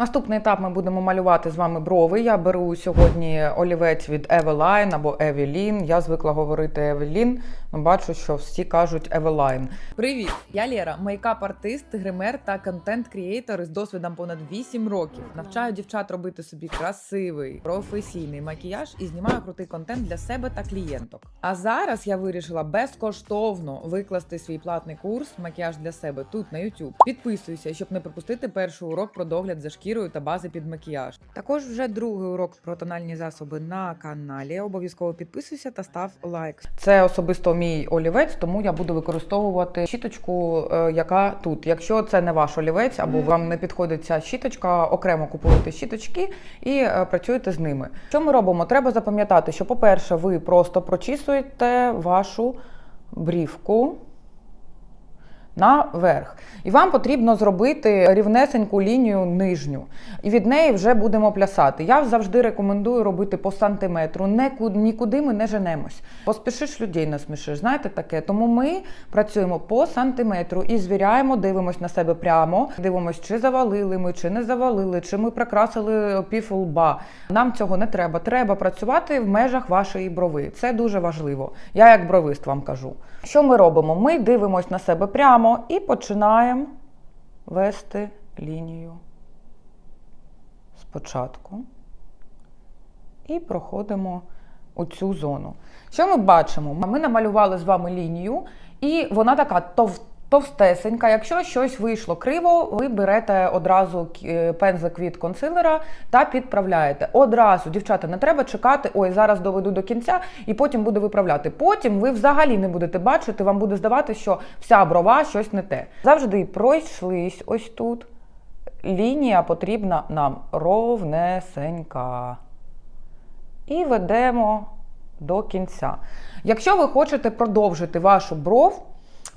Наступний етап ми будемо малювати з вами брови. Я беру сьогодні олівець від Eveline або Evelyn. Я звикла говорити Evelyn, але бачу, що всі кажуть Eveline. Привіт! Я Лєра, мейкап-артист, гример та контент-крієйтор із досвідом понад 8 років. Навчаю дівчат робити собі красивий, професійний макіяж і знімаю крутий контент для себе та клієнток. А зараз я вирішила безкоштовно викласти свій платний курс макіяж для себе тут на YouTube. Підписуйся, щоб не пропустити перший урок про догляд за шкірою та бази під макіяж. Також вже другий урок про тональні засоби на каналі. Обов'язково підписуйся та став лайк. Це особисто мій олівець, тому я буду використовувати щіточку, е, яка тут. Якщо це не ваш олівець або вам не підходить ця щіточка, окремо купуєте щіточки і е, працюєте з ними. Що ми робимо? Треба запам'ятати, що, по-перше, ви просто прочісуєте вашу брівку. Наверх. І вам потрібно зробити рівнесеньку лінію нижню. І від неї вже будемо плясати. Я завжди рекомендую робити по сантиметру. Неку- Нікуди ми не женемось. Поспішиш людей насмішиш. Знаєте таке? Тому ми працюємо по сантиметру і звіряємо, дивимось на себе прямо, дивимось, чи завалили ми, чи не завалили, чи ми прикрасили пів лба. Нам цього не треба. Треба працювати в межах вашої брови. Це дуже важливо. Я як бровист вам кажу. Що ми робимо? Ми дивимось на себе прямо і починаємо вести лінію спочатку. І проходимо у цю зону. Що ми бачимо? Ми намалювали з вами лінію, і вона така тов, товстесенька. Якщо щось вийшло криво, ви берете одразу е, пензлик від консилера та підправляєте. Одразу, дівчата, не треба чекати, ой, зараз доведу до кінця і потім буду виправляти. Потім ви взагалі не будете бачити, вам буде здавати, що вся брова щось не те. Завжди пройшлись ось тут. Лінія потрібна нам ровнесенька і ведемо до кінця. Якщо ви хочете продовжити вашу бров,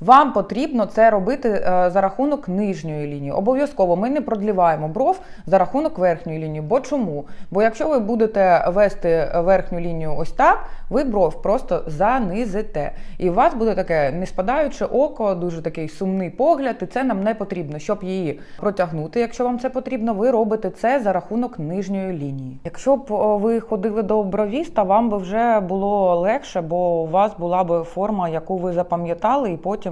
вам потрібно це робити е, за рахунок нижньої лінії. Обов'язково ми не продліваємо бров за рахунок верхньої лінії. Бо чому? Бо якщо ви будете вести верхню лінію ось так, ви бров просто занизите. І у вас буде таке неспадаюче око, дуже такий сумний погляд, і це нам не потрібно. Щоб її протягнути, якщо вам це потрібно, ви робите це за рахунок нижньої лінії. Якщо б ви ходили до бровіста, вам би вже було легше, бо у вас була б форма, яку ви запам'ятали, і потім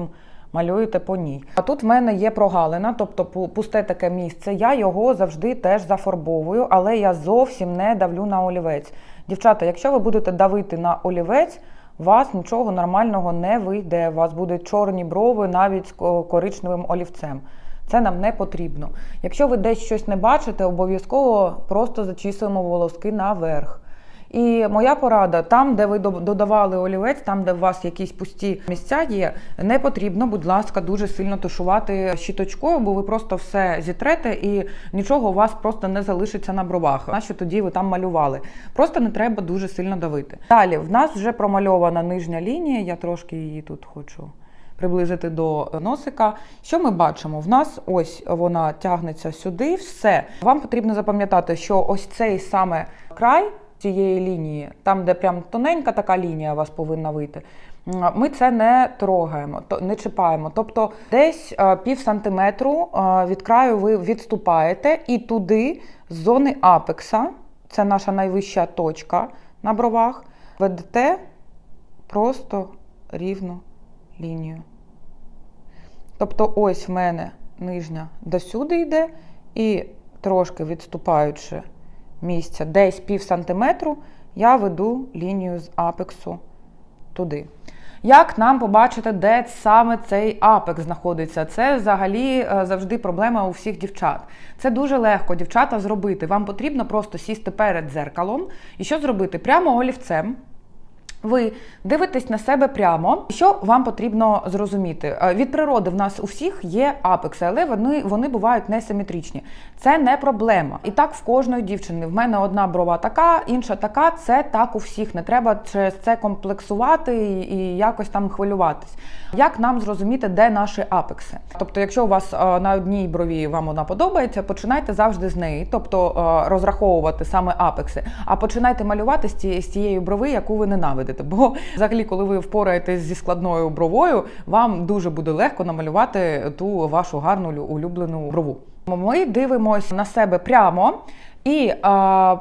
малюєте по ній. А тут в мене є прогалина, тобто пусте таке місце. Я його завжди теж зафарбовую, але я зовсім не давлю на олівець. Дівчата, якщо ви будете давити на олівець, у вас нічого нормального не вийде. У вас будуть чорні брови навіть з коричневим олівцем. Це нам не потрібно. Якщо ви десь щось не бачите, обов'язково просто зачісуємо волоски наверх. І моя порада, там, де ви додавали олівець, там, де у вас якісь пусті місця є, не потрібно, будь ласка, дуже сильно тушувати щіточкою, бо ви просто все зітрете і нічого у вас просто не залишиться на бровах. Нащо тоді ви там малювали? Просто не треба дуже сильно давити. Далі, в нас вже промальована нижня лінія, я трошки її тут хочу приблизити до носика. Що ми бачимо? В нас ось вона тягнеться сюди, все. Вам потрібно запам'ятати, що ось цей саме край цієї лінії, там, де прям тоненька така лінія у вас повинна вийти. Ми це не трогаємо, не чіпаємо. Тобто десь е, пів сантиметру е, від краю ви відступаєте і туди, з зони апекса, це наша найвища точка на бровах, ведете просто рівну лінію. Тобто, ось в мене нижня досюди йде, і трошки відступаючи місця, десь пів сантиметру, я веду лінію з апексу туди. Як нам побачити, де саме цей апекс знаходиться? Це взагалі е, завжди проблема у всіх дівчат. Це дуже легко, дівчата, зробити. Вам потрібно просто сісти перед дзеркалом і що зробити? Прямо олівцем. Ви дивитесь на себе прямо. Що вам потрібно зрозуміти? Е, Від природи в нас у всіх є апекси, але вони, вони бувають несиметричні. Це не проблема. І так в кожної дівчини. В мене одна брова така, інша така. Це так у всіх. Не треба через це комплексувати і, якось там хвилюватись. Як нам зрозуміти, де наші апекси? Тобто, якщо у вас е, на одній брові вам вона подобається, починайте завжди з неї, тобто е, розраховувати саме апекси, а починайте малювати з цієї, брови, яку ви ненавидите. Бо взагалі, коли ви впораєтесь зі складною бровою, вам дуже буде легко намалювати ту вашу гарну лю- улюблену брову. Ми дивимося на себе прямо. І е,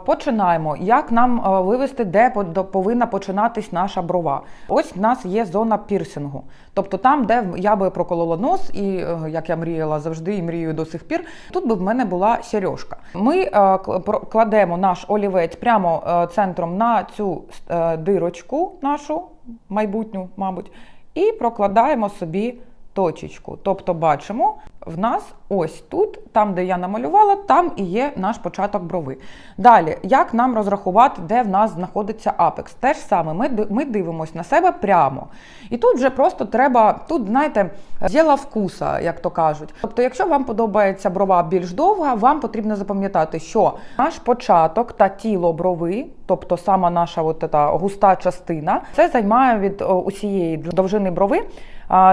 починаємо, як нам е, вивести, де по- повинна починатись наша брова. Ось в нас є зона пірсингу. Тобто там, де я би проколола нос, і е, як я мріяла завжди і мрію до сих пір, тут би в мене була сережка. Ми кл- кладемо наш олівець прямо е, центром на цю е, дирочку нашу майбутню, мабуть, і прокладаємо собі точечку. Тобто бачимо, в нас ось тут, там, де я намалювала, там і є наш початок брови. Далі, як нам розрахувати, де в нас знаходиться апекс? Те ж саме, ми, ми дивимося на себе прямо. І тут вже просто треба, тут, знаєте, діла вкуса, як то кажуть. Тобто, якщо вам подобається брова більш довга, вам потрібно запам'ятати, що наш початок та тіло брови, тобто сама наша от та густа частина, це займає від усієї довжини брови,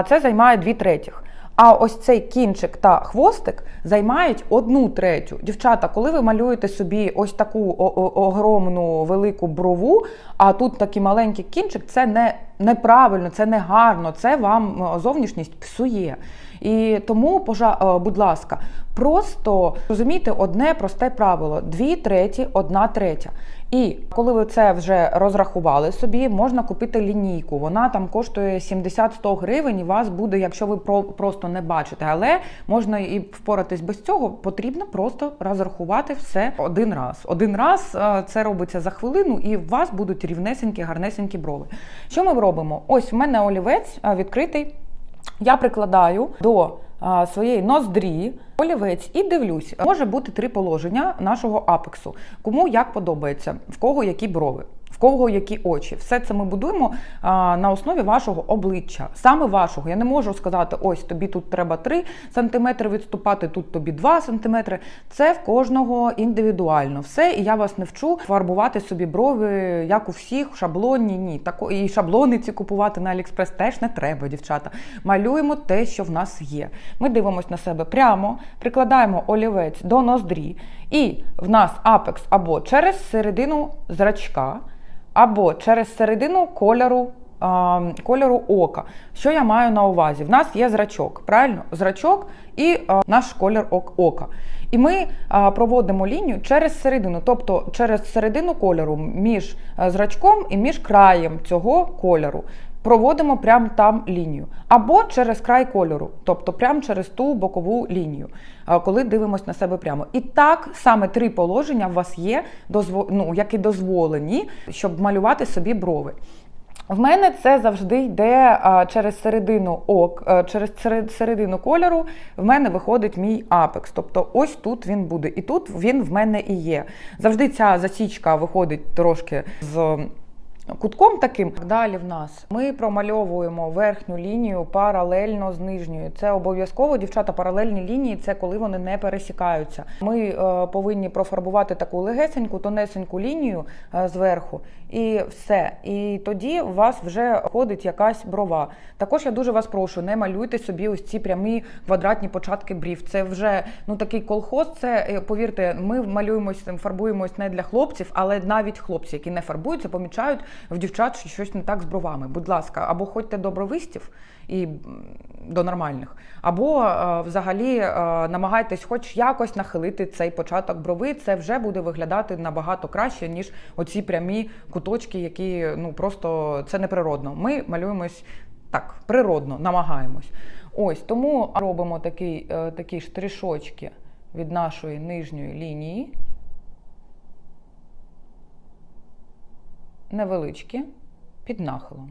це займає дві третіх. А ось цей кінчик та хвостик займають одну третю. Дівчата, коли ви малюєте собі ось таку огромну велику брову, а тут такий маленький кінчик, це не неправильно, це не гарно, це вам е, зовнішність псує. І тому, пожа- е, будь ласка, просто розумійте одне просте правило: дві треті, одна третя. І коли ви це вже розрахували собі, можна купити лінійку. Вона там коштує 70-100 гривень, і вас буде, якщо ви про- просто не бачите. Але можна і впоратись без цього. Потрібно просто розрахувати все один раз. Один раз е, це робиться за хвилину, і у вас будуть рівнесенькі, гарнесенькі брови. Що ми робимо? Ось в мене олівець е, відкритий. Я прикладаю до своєї ноздрі олівець і дивлюсь. Може бути три положення нашого апексу. Кому як подобається, в кого які брови. В кого які очі, все це ми будуємо а, на основі вашого обличчя, саме вашого. Я не можу сказати, ось тобі тут треба 3 см відступати, тут тобі 2 см. Це в кожного індивідуально. Все, і я вас не вчу фарбувати собі брови, як у всіх, шаблонні. Ні, тако і шаблони ці купувати на Аліекспрес теж не треба, дівчата. Малюємо те, що в нас є. Ми дивимося на себе прямо, прикладаємо олівець до ноздрі, і в нас апекс або через середину зрачка, або через середину кольору. Кольору ока. Що я маю на увазі? В нас є зрачок, правильно? Зрачок і наш колір ок- ока. І ми проводимо лінію через середину, тобто через середину кольору між зрачком і між краєм цього кольору. Проводимо прямо там лінію. Або через край кольору, тобто прямо через ту бокову лінію, коли дивимося на себе прямо. І так саме три положення у вас є, ну, які дозволені, щоб малювати собі брови. В мене це завжди йде через середину ок, через середину кольору. В мене виходить мій апекс. Тобто ось тут він буде, і тут він в мене і є. Завжди ця засічка виходить трошки з. Кутком таким далі в нас ми промальовуємо верхню лінію паралельно з нижньою. Це обов'язково дівчата. Паралельні лінії це коли вони не пересікаються. Ми е, повинні профарбувати таку легесеньку, тонесеньку лінію е, зверху, і все. І тоді у вас вже ходить якась брова. Також я дуже вас прошу, не малюйте собі ось ці прямі квадратні початки брів. Це вже ну такий колхоз. Це е, повірте, ми малюємось, фарбуємось не для хлопців, але навіть хлопці, які не фарбуються, помічають в дівчат, що щось не так з бровами. Будь ласка, або ходьте до бровистів і до нормальних, або е, взагалі е, намагайтесь хоч якось нахилити цей початок брови. Це вже буде виглядати набагато краще, ніж оці прямі куточки, які ну просто це неприродно. Ми малюємось так, природно, намагаємось. Ось тому робимо такий, е, такі штришочки від нашої нижньої лінії. Невеличкі під нахилом.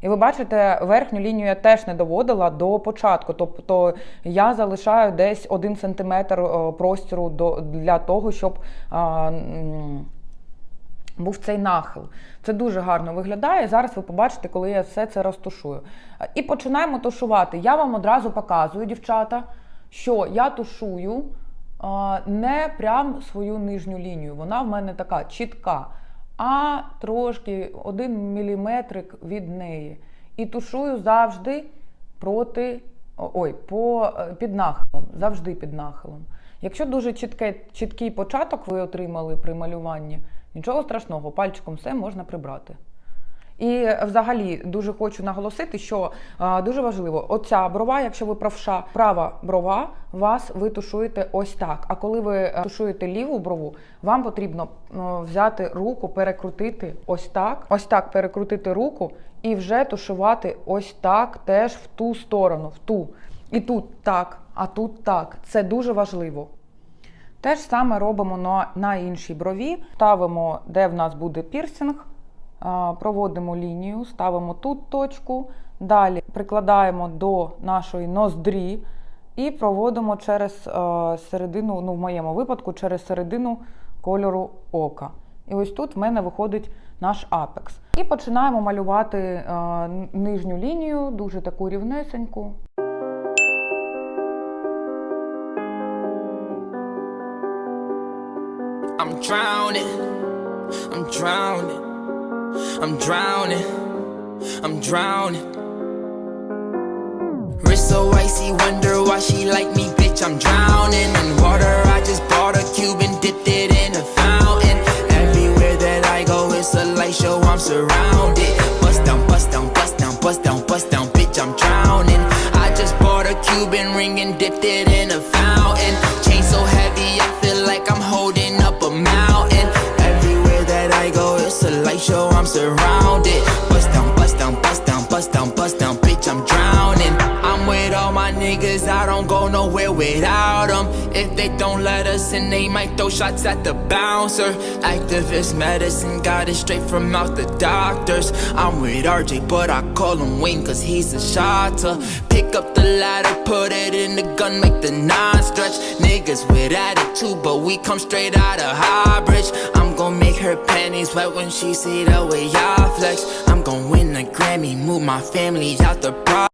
І ви бачите, верхню лінію я теж не доводила до початку. Тобто я залишаю десь 1 см е, простіру для того, щоб був цей нахил. Це дуже гарно виглядає. Зараз ви побачите, коли я все це розтушую. І починаємо тушувати. Я вам одразу показую, дівчата, що я тушую не прям свою нижню лінію. Вона в мене така чітка, а трошки один міліметрик від неї. І тушую завжди проти, ой, по, е, під нахилом, завжди під нахилом. Якщо дуже чітке, чіткий початок ви отримали при малюванні, нічого страшного, пальчиком все можна прибрати. І взагалі дуже хочу наголосити, що е, дуже важливо, оця брова, якщо ви правша, права брова, вас ви тушуєте ось так. А коли ви е, тушуєте ліву брову, вам потрібно е, взяти руку, перекрутити ось так, ось так перекрутити руку і вже тушувати ось так, теж в ту сторону, в ту. І тут так, а тут так. Це дуже важливо. Те ж саме робимо на, на іншій брові. Ставимо, де в нас буде пірсинг, а, проводимо лінію, ставимо тут точку. Далі прикладаємо до нашої ноздрі і проводимо через е, середину, ну в моєму випадку, через середину кольору ока. І ось тут в мене виходить наш апекс. І починаємо малювати е, нижню лінію, дуже таку рівнесеньку. I'm drowning. I'm drowning. I'm drowning. I'm drowning. Wrist so icy, wonder why she like me, bitch. I'm drowning in water. I just bought a cube and dipped it in a fountain. Everywhere that I go, it's a light show. I'm surrounded. Bust down, bust down, bust down, bust down, bust down, bitch. I'm drowning. I just bought a Cuban ring and dipped it in a fountain. Chain so heavy, I nowhere without them. If they don't let us in, they might throw shots at the bouncer. Activist medicine got it straight from out the doctors. I'm with RJ, but I call him Wayne cause he's a shotter. Pick up the ladder, put it in the gun, make the nine stretch. Niggas with attitude, but we come straight out of Highbridge. I'm gonna make her panties wet when she see the way I flex. I'm gonna win a Grammy, move my family out the pro.